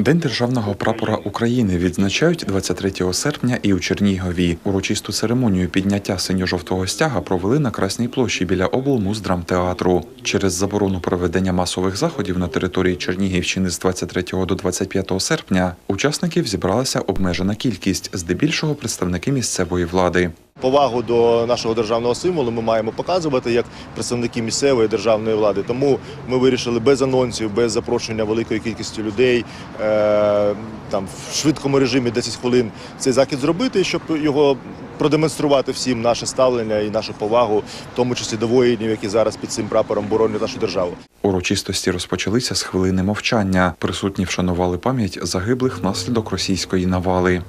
День державного прапора України відзначають 23 серпня і у Чернігові. Урочисту церемонію підняття синьо-жовтого стяга провели на Красній площі біля облмуздрамтеатру. Через заборону проведення масових заходів на території Чернігівщини з 23 до 25 серпня учасників зібралася обмежена кількість, здебільшого представники місцевої влади. Повагу до нашого державного символу ми маємо показувати як представники місцевої державної влади. Тому ми вирішили без анонсів, без запрошення великої кількості людей е, там в швидкому режимі 10 хвилин цей захід зробити, щоб його продемонструвати всім наше ставлення і нашу повагу, в тому числі до воїнів, які зараз під цим прапором боронять нашу державу. Урочистості розпочалися з хвилини мовчання. Присутні вшанували пам'ять загиблих внаслідок російської навали.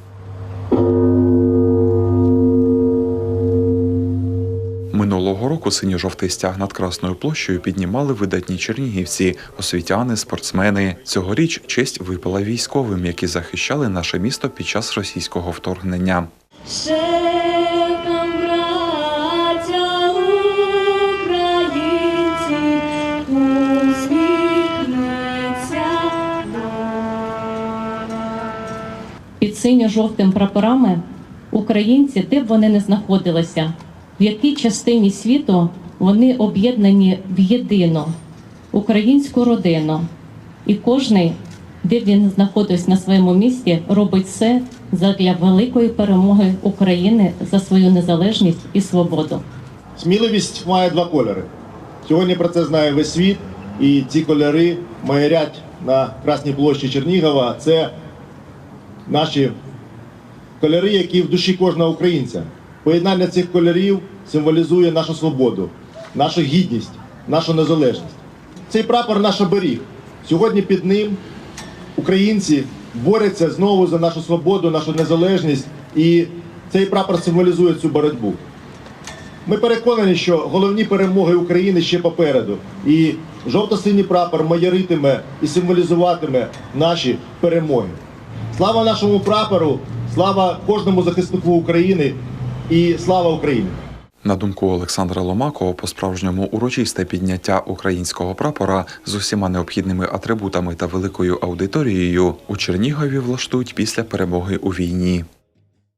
Року синьо-жовтий стяг над Красною площею піднімали видатні чернігівці, освітяни, спортсмени. Цьогоріч честь випала військовим, які захищали наше місто під час російського вторгнення. Під синьо-жовтим прапорами українці, де б вони не знаходилися, в якій частині світу вони об'єднані в єдину українську родину. І кожний, де він знаходився на своєму місці, робить все задля великої перемоги України за свою незалежність і свободу. Сміливість має два кольори. Сьогодні про це знає весь світ, і ці кольори маярять на Красній площі Чернігова. Це наші кольори, які в душі кожного українця. Поєднання цих кольорів символізує нашу свободу, нашу гідність, нашу незалежність. Цей прапор наш оберіг. Сьогодні під ним українці борються знову за нашу свободу, нашу незалежність, і цей прапор символізує цю боротьбу. Ми переконані, що головні перемоги України ще попереду. І жовто-синій прапор маяритиме і символізуватиме наші перемоги. Слава нашому прапору, слава кожному захиснику України і слава Україні! На думку Олександра Ломакова, по-справжньому урочисте підняття українського прапора з усіма необхідними атрибутами та великою аудиторією у Чернігові влаштують після перемоги у війні.